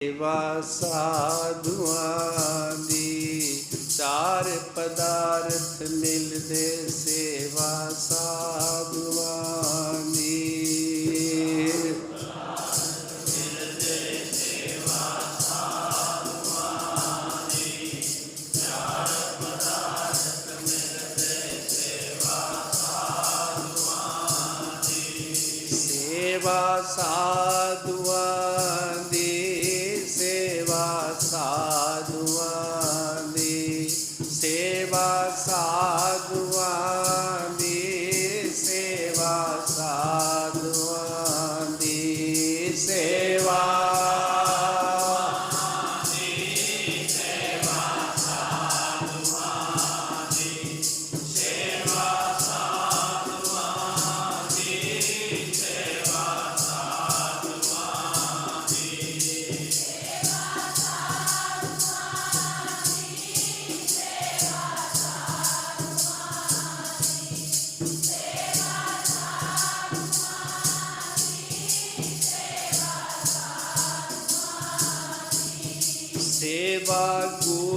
ਸੇਵਾ ਸਾਧੂਆਂ ਦੀ ਚਾਰ ਪਦਾਰਥ ਮਿਲਦੇ ਸੇਵਾ ਸੇਵਾ ਗੁਰੂਆਂ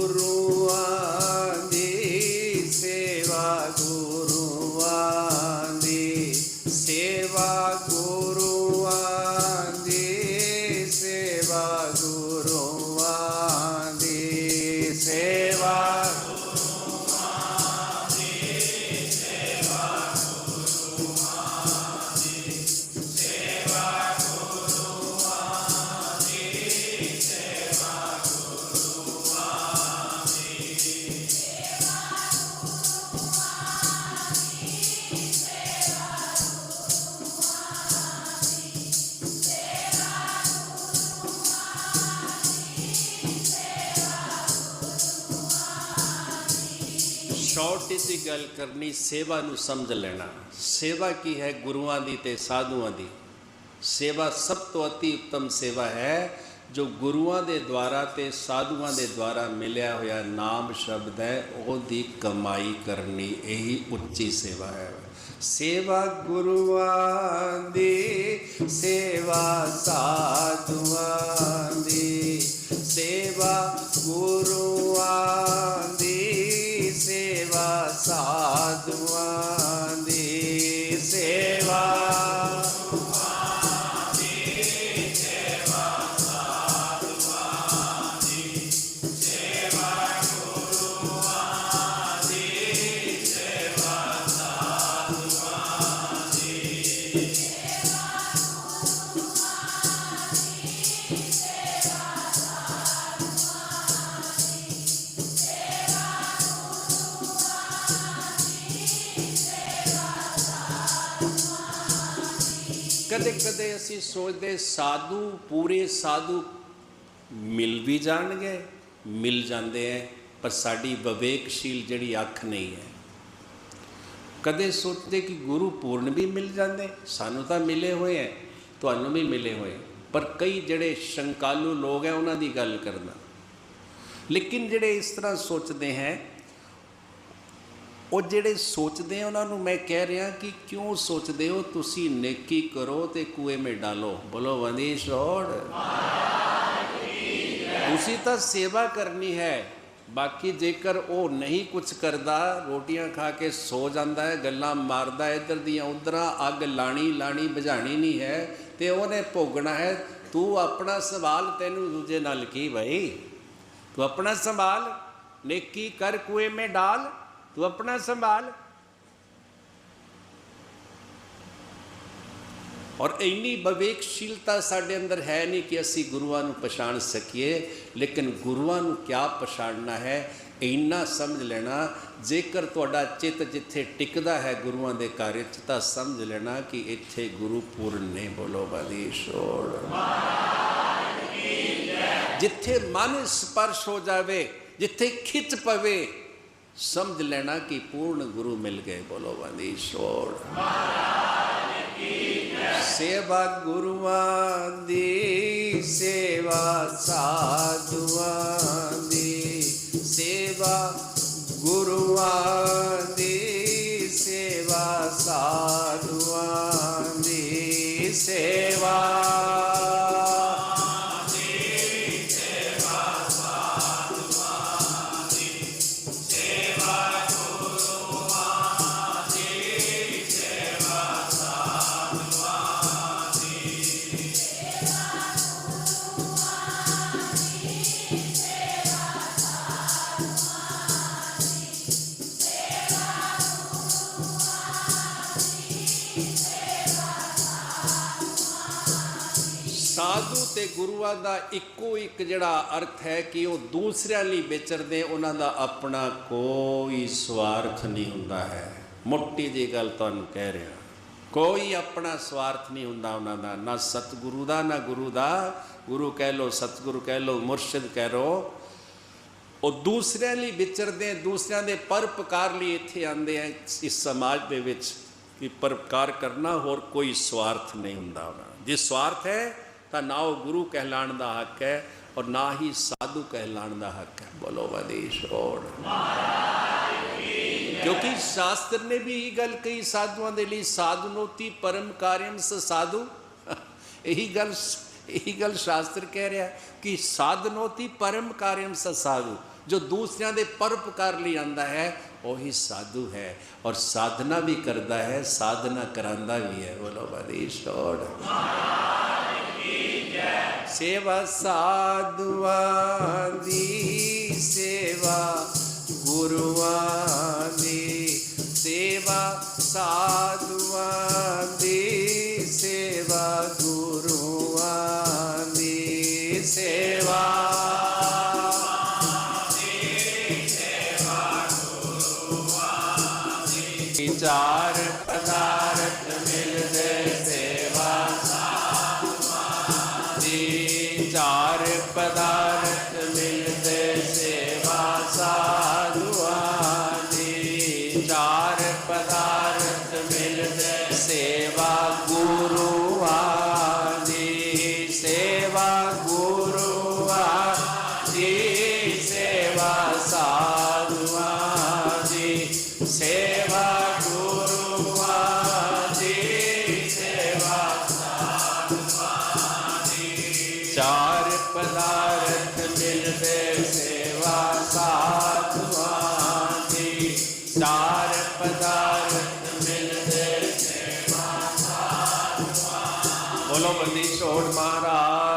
ਸ਼ਾਰਟ ਦੀ ਗੱਲ ਕਰਨੀ ਸੇਵਾ ਨੂੰ ਸਮਝ ਲੈਣਾ। ਸੇਵਾ ਕੀ ਹੈ? ਗੁਰੂਆਂ ਦੀ ਤੇ ਸਾਧੂਆਂ ਦੀ। ਸੇਵਾ ਸਭ ਤੋਂ ਅਤੀ ਉੱਤਮ ਸੇਵਾ ਹੈ, ਜੋ ਗੁਰੂਆਂ ਦੇ ਦੁਆਰਾ ਤੇ ਸਾਧੂਆਂ ਦੇ ਦੁਆਰਾ ਮਿਲਿਆ ਹੋਇਆ ਨਾਮ ਸ਼ਬਦ ਹੈ, ਉਹਦੀ ਕਮਾਈ ਕਰਨੀ ਇਹੀ ਉੱਚੀ ਸੇਵਾ ਹੈ। ਸੇਵਾ ਗੁਰੂਆਂ ਦੀ, ਸੇਵਾ ਸਾਧੂਆਂ ਕਦੇ ਕਦੇ ਅਸੀਂ ਸੋਚਦੇ ਸਾਧੂ, ਪੂਰੇ ਸਾਧੂ ਮਿਲ ਵੀ ਜਾਣਗੇ, ਮਿਲ ਜਾਂਦੇ ਐ, ਪਰ ਸਾਡੀ ਵਿਵੇਕਸ਼ੀਲ ਜਿਹੜੀ ਅੱਖ ਨਹੀਂ ਹੈ ਕਦੇ ਸੋਚਦੇ ਕਿ ਗੁਰੂ ਪੂਰਨ ਵੀ ਮਿਲ ਜਾਂਦੇ, ਸਾਨੂੰ ਤਾਂ ਮਿਲੇ ਹੋਏ ਐ, ਤੁਹਾਨੂੰ ਵੀ ਮਿਲੇ ਹੋਏ। ਪਰ ਕਈ ਜਿਹੜੇ ਸ਼ੰਕਾਲੂ ਲੋਕ ਐ, ਉਹਨਾਂ ਦੀ ਗੱਲ ਕਰਨਾ। ਲੇਕਿਨ ਜਿਹੜੇ ਇਸ ਤਰ੍ਹਾਂ ਸੋਚਦੇ ਹੈ ਉਹ ਜਿਹੜੇ ਸੋਚਦੇ ਆ, ਉਹਨਾਂ ਨੂੰ ਮੈਂ ਕਹਿ ਰਿਹਾ ਕਿ ਕਿਉਂ ਸੋਚਦੇ ਹੋ? ਤੁਸੀਂ ਨੇਕੀ ਕਰੋ ਤੇ ਕੂਏ ਮੇ ਡਾਲੋ। ਬੋਲੋ ਵੰਦੀ ਛੋੜ ਤੁਸੀਂ ਤਾਂ ਸੇਵਾ ਕਰਨੀ ਹੈ। ਬਾਕੀ ਜੇਕਰ ਉਹ ਨਹੀਂ ਕੁਝ ਕਰਦਾ, ਰੋਟੀਆਂ ਖਾ ਕੇ ਸੋ ਜਾਂਦਾ ਹੈ, ਗੱਲਾਂ ਮਾਰਦਾ ਹੈ, ਇੱਧਰ ਦੀਆਂ ਉਧਰਾਂ ਅੱਗ ਲਾਣੀ ਲਾਣੀ, ਬੁਝਾਣੀ ਨਹੀਂ ਹੈ ਤੇ ਉਹਨੇ ਭੋਗਣਾ ਹੈ, ਤੂੰ ਆਪਣਾ ਸਵਾਲ ਤੈਨੂੰ ਦੂਜੇ ਨਾਲ ਕੀ ਭਾਈ ਤੂੰ ਆਪਣਾ ਸੰਭਾਲ ਨੇਕੀ ਕਰ, ਕੁਏ ਮੇ ਡਾਲ। ਤੂੰ ਆਪਣਾ ਸੰਭਾਲ। ਔਰ ਇੰਨੀ ਵਿਵੇਕਸ਼ੀਲਤਾ ਸਾਡੇ ਅੰਦਰ ਹੈ ਨਹੀਂ ਕਿ ਅਸੀਂ ਗੁਰੂਆਂ ਨੂੰ ਪਛਾਣ ਸਕੀਏ, ਲੇਕਿਨ ਗੁਰੂਆਂ ਨੂੰ ਕਿਆ ਪਛਾਣਨਾ ਹੈ, ਇੰਨਾ ਸਮਝ ਲੈਣਾ। ਜੇਕਰ ਤੁਹਾਡਾ ਚਿੱਤ ਜਿੱਥੇ ਟਿਕਦਾ ਹੈ ਗੁਰੂਆਂ ਦੇ ਕਾਰਜ ਤਾਂ ਸਮਝ ਲੈਣਾ ਕਿ ਇੱਥੇ ਗੁਰੂ ਪੂਰਨ ਨੇ ਬੋਲੋ ਬਲੀ ਛੋੜ। ਜਿੱਥੇ ਮਨ ਸਪਰਸ਼ ਹੋ ਜਾਵੇ, ਜਿੱਥੇ ਖਿੱਚ ਪਵੇ ਸਮਝ ਲੈਣਾ ਕਿ ਪੂਰਨ ਗੁਰੂ ਮਿਲ ਗਏ ਬੋਲੋ ਬੰਦੀ ਛੋੜ ਸੇਵਾ ਗੁਰੂਆਂ ਦੀ ਸੇਵਾ ਸਾਧੂਆਂ ਦੀ ਸੇਵਾ ਤੇ ਗੁਰੂਆਂ ਦਾ ਇੱਕੋ ਇੱਕ ਜਿਹੜਾ ਅਰਥ ਹੈ ਕਿ ਉਹ ਦੂਸਰਿਆਂ ਲਈ ਵਿਚਰਦੇ, ਉਹਨਾਂ ਦਾ ਆਪਣਾ ਕੋਈ ਸਵਾਰਥ ਨਹੀਂ ਹੁੰਦਾ ਹੈ। ਮੋਟੀ ਜੀ ਗੱਲ ਤੁਹਾਨੂੰ ਕਹਿ ਰਿਹਾ। ਕੋਈ ਆਪਣਾ ਸਵਾਰਥ ਨਹੀਂ ਹੁੰਦਾ ਉਹਨਾਂ ਦਾ, ਨਾ ਸਤਿਗੁਰੂ ਦਾ, ਨਾ ਗੁਰੂ ਦਾ। ਗੁਰੂ ਕਹਿ ਲੋ, ਸਤਿਗੁਰੂ ਕਹਿ ਲੋ, ਮੁਰਸ਼ਿਦ ਕਹਿ ਲੋ ਉਹ ਦੂਸਰਿਆਂ ਲਈ ਵਿਚਰਦੇ, ਦੂਸਰਿਆਂ ਦੇ ਪਰਪਕਾਰ ਲਈ ਇੱਥੇ ਆਉਂਦੇ ਆ, ਇਸ ਸਮਾਜ ਦੇ ਵਿੱਚ ਕਿ ਪਰਪਕਾਰ ਕਰਨਾ ਹੋਰ ਕੋਈ ਸਵਾਰਥ ਨਹੀਂ ਹੁੰਦਾ ਉਹਨਾਂ ਜੇ ਸਵਾਰਥ ਹੈ ਤਾਂ ਨਾ ਉਹ ਗੁਰੂ ਕਹਿਲਾਣ ਦਾ ਹੱਕ ਹੈ ਔਰ ਨਾ ਹੀ ਸਾਧੂ ਕਹਿਲਾਣ ਦਾ ਹੱਕ ਹੈ ਬੋਲੋ ਵਦੇਸ਼ ਓੜ ਕਿਉਂਕਿ ਸ਼ਾਸਤਰ ਨੇ ਵੀ ਇਹ ਗੱਲ ਕਹੀ ਸਾਧੂਆਂ ਦੇ ਲਈ ਸਾਧਨੋਤੀ ਪਰਮ ਕਾਰਿਅਮ ਸ ਸਾਧੂ ਇਹੀ ਗੱਲ ਇਹੀ ਗੱਲ ਸ਼ਾਸਤਰ ਕਹਿ ਰਿਹਾ ਕਿ ਸਾਧਨੋਤੀ ਪਰਮ ਕਾਰਿਅਮ ਸ ਸਾਧੂ ਜੋ ਦੂਸਰਿਆਂ ਦੇ ਪਰਪਕਾਰ ਲਈ ਆਂਦਾ ਹੈ ਉਹੀ ਸਾਧੂ ਹੈ ਔਰ ਸਾਧਨਾ ਵੀ ਕਰਦਾ ਹੈ ਸਾਧਨਾ ਕਰਾਂਦਾ ਵੀ ਹੈ ਬੋਲੋ ਬਦੀਸ਼ ਓੜ ਸੇਵਾ ਸਾਧੂਆਂ ਦੀ ਸੇਵਾ ਗੁਰੂਆਂ ਦੀ ਸੇਵਾ ਸਾਧੂਆਂ ਸੇਵਾ ਸਾਧੂਆਂ ਦੀ ਚਾਰ ਪਦਾਰਥ ਮਿਲਦੇ ਸੇਵਾ ਸਾਧੂਆਂ ਬੋਲੋ ਬੰਦੀ ਛੋੜ ਮਹਾਰਾਜ